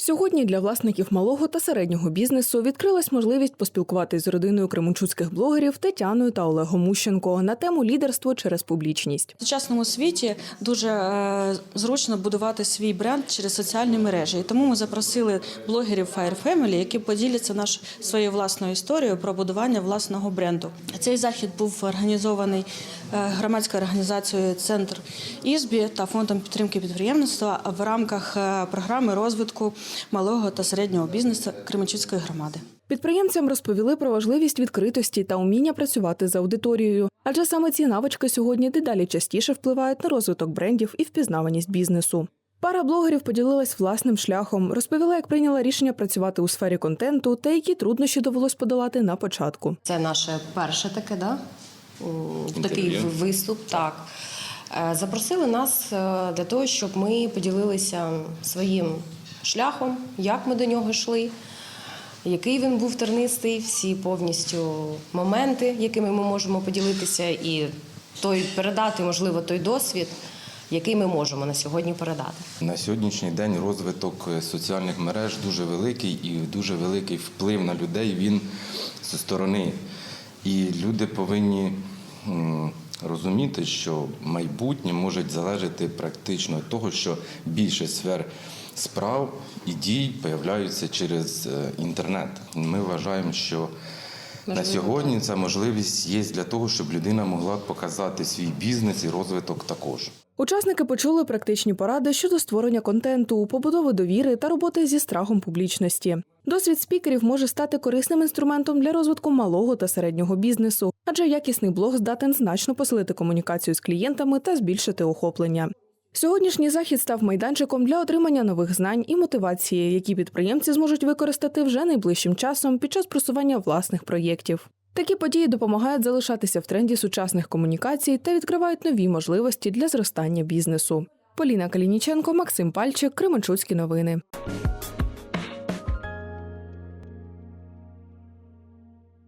Сьогодні для власників малого та середнього бізнесу відкрилась можливість поспілкуватись з родиною кременчуцьких блогерів Тетяною та Олегом Мущенко на тему лідерство через публічність. В сучасному світі дуже е, зручно будувати свій бренд через соціальні мережі. І тому ми запросили блогерів Fire Family, які поділяться наш своєю власною історією про будування власного бренду. Цей захід був організований е, громадською організацією Центр Ізбі та фондом підтримки підприємництва в рамках е, програми розвитку малого та середнього бізнесу Кременчуцької громади. Підприємцям розповіли про важливість відкритості та уміння працювати з аудиторією, адже саме ці навички сьогодні дедалі частіше впливають на розвиток брендів і впізнаваність бізнесу. Пара блогерів поділилась власним шляхом, розповіла, як прийняла рішення працювати у сфері контенту та які труднощі довелось подолати на початку. Це наше перше таке, да? такий виступ. Так. Е, Запросили нас е, для того, щоб ми поділилися своїм шляхом, як ми до нього йшли, який він був тернистий, всі повністю моменти, якими ми можемо поділитися, і той передати, можливо, той досвід, який ми можемо на сьогодні передати. На сьогоднішній день розвиток соціальних мереж дуже великий і дуже великий вплив на людей він зі сторони. І люди повинні розуміти, що майбутнє може залежати практично від того, що більше сфер справ і дій появляються через е, інтернет. Ми вважаємо, що на сьогодні ця можливість є для того, щоб людина могла показати свій бізнес і розвиток також. Учасники почули практичні поради щодо створення контенту, побудови довіри та роботи зі страхом публічності. Досвід спікерів може стати корисним інструментом для розвитку малого та середнього бізнесу, адже якісний блог здатен значно посилити комунікацію з клієнтами та збільшити охоплення. Сьогоднішній захід став майданчиком для отримання нових знань і мотивації, які підприємці зможуть використати вже найближчим часом під час просування власних проєктів. Такі події допомагають залишатися в тренді сучасних комунікацій та відкривають нові можливості для зростання бізнесу. Поліна Калініченко, Максим Пальчик, Кременчуцькі новини.